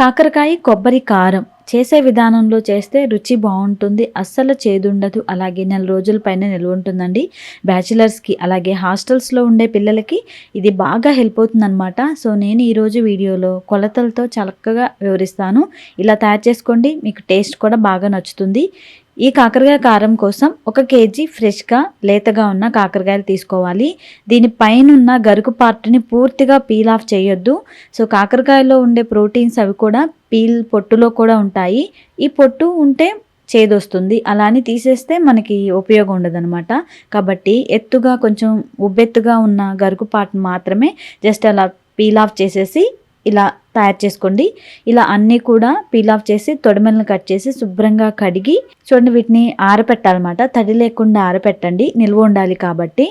కాకరకాయ కొబ్బరి కారం చేసే విధానంలో చేస్తే రుచి బాగుంటుంది. అస్సలు చేదుండదు. అలాగే నెల రోజుల పైన నిల్వ ఉంటుందండి. బ్యాచిలర్స్కి అలాగే హాస్టల్స్లో ఉండే పిల్లలకి ఇది బాగా హెల్ప్ అవుతుందన్నమాట. సో నేను ఈరోజు వీడియోలో కొలతలతో చక్కగా వివరిస్తాను. ఇలా తయారు చేసుకోండి. మీకు టేస్ట్ కూడా బాగా నచ్చుతుంది. ఈ కాకరకాయ కారం కోసం ఒక కేజీ ఫ్రెష్గా లేతగా ఉన్న కాకరకాయలు తీసుకోవాలి. దీని పైన ఉన్న గరుకు పార్ట్ని పూర్తిగా పీల్ ఆఫ్ చేయొద్దు. సో కాకరకాయలో ఉండే ప్రోటీన్స్ అవి కూడా పీల్ పొట్టులో కూడా ఉంటాయి. ఈ పొట్టు ఉంటే చేదొస్తుంది. అలా అని తీసేస్తే మనకి ఉపయోగం ఉండదనమాట కాబట్టి ఎత్తుగా కొంచెం ఉబ్బెత్తుగా ఉన్న గరుకు పార్ట్ మాత్రమే జస్ట్ అలా పీల్ ఆఫ్ చేసేసి ఇలా తయారు చేసుకోండి. ఇలా అన్నీ కూడా పీల్ ఆఫ్ చేసి తొడిమెలను కట్ చేసి శుభ్రంగా కడిగి చూడండి వీటిని ఆరపెట్టాలన్నమాట. తడి లేకుండా ఆరపెట్టండి. నిల్వ ఉండాలి కాబట్టి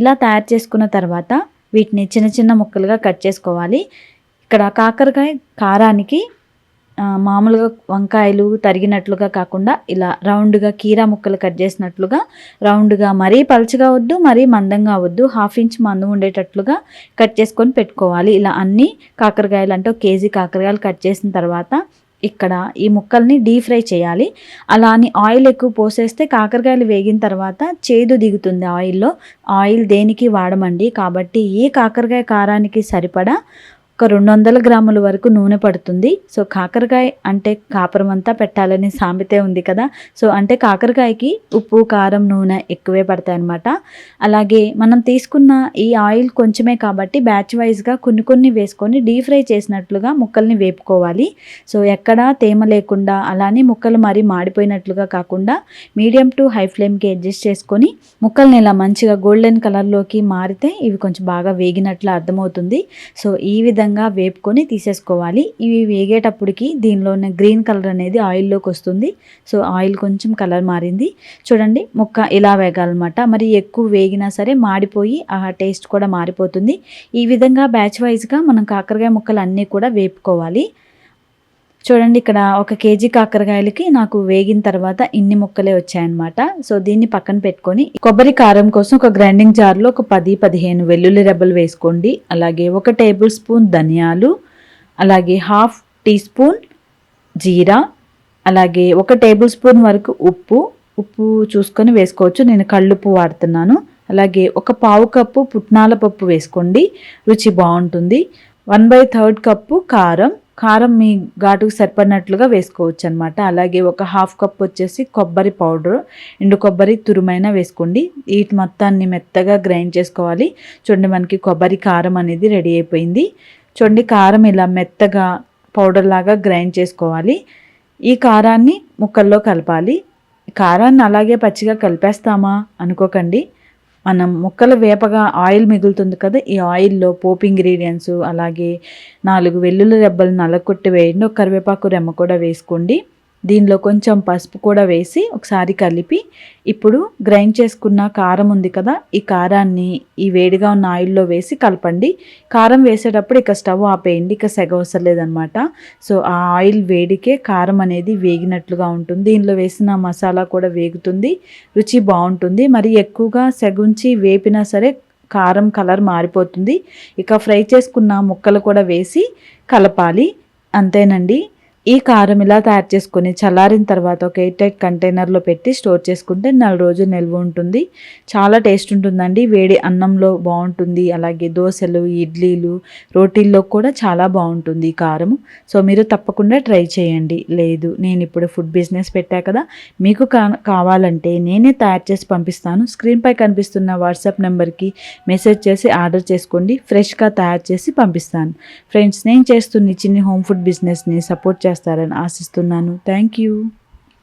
ఇలా తయారు చేసుకున్న తర్వాత వీటిని చిన్న చిన్న ముక్కలుగా కట్ చేసుకోవాలి. ఇక్కడ కాకరకాయ కారానికి మామూలుగా వంకాయలు తరిగినట్లుగా కాకుండా ఇలా రౌండ్గా కీరా ముక్కలు కట్ చేసినట్లుగా రౌండ్గా మరీ పలుచగా వద్దు మరీ మందంగా వద్దు హాఫ్ ఇంచ్ మందం ఉండేటట్లుగా కట్ చేసుకొని పెట్టుకోవాలి. ఇలా అన్ని కాకరకాయలు అంటే ఒక కేజీ కాకరకాయలు కట్ చేసిన తర్వాత ఇక్కడ ఈ ముక్కల్ని డీప్ ఫ్రై చేయాలి. అలా అని ఆయిల్ ఎక్కువ పోసేస్తే కాకరకాయలు వేగిన తర్వాత చేదు దిగుతుంది ఆయిల్లో. ఆయిల్ దేనికి వాడమండి? కాబట్టి ఈ కాకరకాయ కారానికి సరిపడా ఒక రెండు వందల గ్రాముల వరకు నూనె పడుతుంది. సో కాకరకాయ అంటే కాపురం అంతా పెట్టాలని సామెతే ఉంది కదా. సో అంటే కాకరకాయకి ఉప్పు కారం నూనె ఎక్కువే పడతాయి అన్నమాట అలాగే మనం తీసుకున్న ఈ ఆయిల్ కొంచెమే కాబట్టి బ్యాచ్ వైజ్గా కొన్ని కొన్ని వేసుకొని డీప్ ఫ్రై చేసినట్లుగా ముక్కల్ని వేపుకోవాలి. సో ఎక్కడా తేమ లేకుండా అలానే ముక్కలు మరీ మాడిపోయినట్లుగా కాకుండా మీడియం టు హై ఫ్లేమ్కి అడ్జస్ట్ చేసుకొని ముక్కల్ని ఇలా మంచిగా గోల్డెన్ కలర్లోకి మారితే ఇవి కొంచెం బాగా వేగినట్లు అర్థమవుతుంది. సో ఈ విధంగా విధంగా వేపుకొని తీసేసుకోవాలి. ఇవి వేగేటప్పటికి దీనిలో ఉన్న గ్రీన్ కలర్ అనేది ఆయిల్లోకి వస్తుంది. సో ఆయిల్ కొంచెం కలర్ మారింది. చూడండి ముక్క ఇలా వేగాలన్నమాట. మరి ఎక్కువ వేగినా సరే మాడిపోయి ఆ టేస్ట్ కూడా మారిపోతుంది. ఈ విధంగా బ్యాచ్ వైజ్గా మనం కాకరకాయ ముక్కలు అన్నీ కూడా వేపుకోవాలి. చూడండి ఇక్కడ ఒక కేజీ కాకరకాయలకి నాకు వేగిన తర్వాత ఇన్ని ముక్కలే వచ్చాయన్నమాట. సో దీన్ని పక్కన పెట్టుకొని కొబ్బరి కారం కోసం ఒక గ్రైండింగ్ జార్లో ఒక పది పదిహేను వెల్లుల్లి రెబ్బలు వేసుకోండి. అలాగే ఒక టేబుల్ స్పూన్ ధనియాలు అలాగే హాఫ్ టీ స్పూన్ జీరా అలాగే ఒక టేబుల్ స్పూన్ వరకు ఉప్పు. ఉప్పు చూసుకొని వేసుకోవచ్చు నేను కళ్ళుప్పు వాడుతున్నాను. అలాగే ఒక పావు కప్పు పుట్నాల పప్పు వేసుకోండి రుచి బాగుంటుంది. వన్ బై థర్డ్ కప్పు కారం కారం మీ ఘాటుకు సరిపడినట్లుగా వేసుకోవచ్చు అనమాట అలాగే ఒక హాఫ్ కప్ వచ్చేసి కొబ్బరి పౌడర్ ఎండు కొబ్బరి తురుమైన వేసుకోండి. వీటి మొత్తాన్ని మెత్తగా గ్రైండ్ చేసుకోవాలి. చూడండి మనకి కొబ్బరి కారం అనేది రెడీ అయిపోయింది. చూడండి కారం ఇలా మెత్తగా పౌడర్ లాగా గ్రైండ్ చేసుకోవాలి. ఈ కారాన్ని ముక్కల్లో కలపాలి. కారాన్ని అలాగే పచ్చిగా కలిపేస్తామా? అనుకోకండి. మనం ముక్కలు వేపగా ఆయిల్ మిగులుతుంది కదా ఈ ఆయిల్లో పోపు ఇంగ్రీడియంట్స్ అలాగే నాలుగు వెల్లుల్లి రెబ్బలు నలగొట్టి వేయండి. ఒక కరివేపాకు రెమ్మ కూడా వేసుకోండి. దీనిలో కొంచెం పసుపు కూడా వేసి ఒకసారి కలిపి ఇప్పుడు గ్రైండ్ చేసుకున్న కారం ఉంది కదా ఈ కారాన్ని ఈ వేడిగా ఉన్న ఆయిల్లో వేసి కలపండి. కారం వేసేటప్పుడు ఇక స్టవ్ ఆపేయండి ఇక సెగ అవసరం సో ఆ ఆయిల్ వేడికే కారం అనేది వేగినట్లుగా ఉంటుంది. దీనిలో వేసిన మసాలా కూడా వేగుతుంది రుచి బాగుంటుంది. మరి ఎక్కువగా సెగుంచి వేపినా సరే కారం కలర్ మారిపోతుంది. ఇక ఫ్రై చేసుకున్న ముక్కలు కూడా వేసి కలపాలి. అంతేనండి. ఈ కారం ఇలా తయారు చేసుకొని చల్లారిన తర్వాత ఒక ఎయిట్ ఎయిట్ కంటైనర్లో పెట్టి స్టోర్ చేసుకుంటే నెల రోజులు నిల్వ ఉంటుంది. చాలా టేస్ట్ ఉంటుందండి. వేడి అన్నంలో బాగుంటుంది. అలాగే దోశలు ఇడ్లీలు రోటీల్లో కూడా చాలా బాగుంటుంది ఈ కారం సో మీరు తప్పకుండా ట్రై చేయండి. లేదు నేను ఇప్పుడు ఫుడ్ బిజినెస్ పెట్టా కదా. మీకు కావాలంటే నేనే తయారు చేసి పంపిస్తాను. స్క్రీన్పై కనిపిస్తున్న వాట్సాప్ నెంబర్కి మెసేజ్ చేసి ఆర్డర్ చేసుకోండి. ఫ్రెష్గా తయారు చేసి పంపిస్తాను. ఫ్రెండ్స్ నేను చేస్తున్న చిన్ని హోమ్ ఫుడ్ బిజినెస్ని సపోర్ట్ చేస్తాను చేస్తారని ఆశిస్తున్నాను. Thank you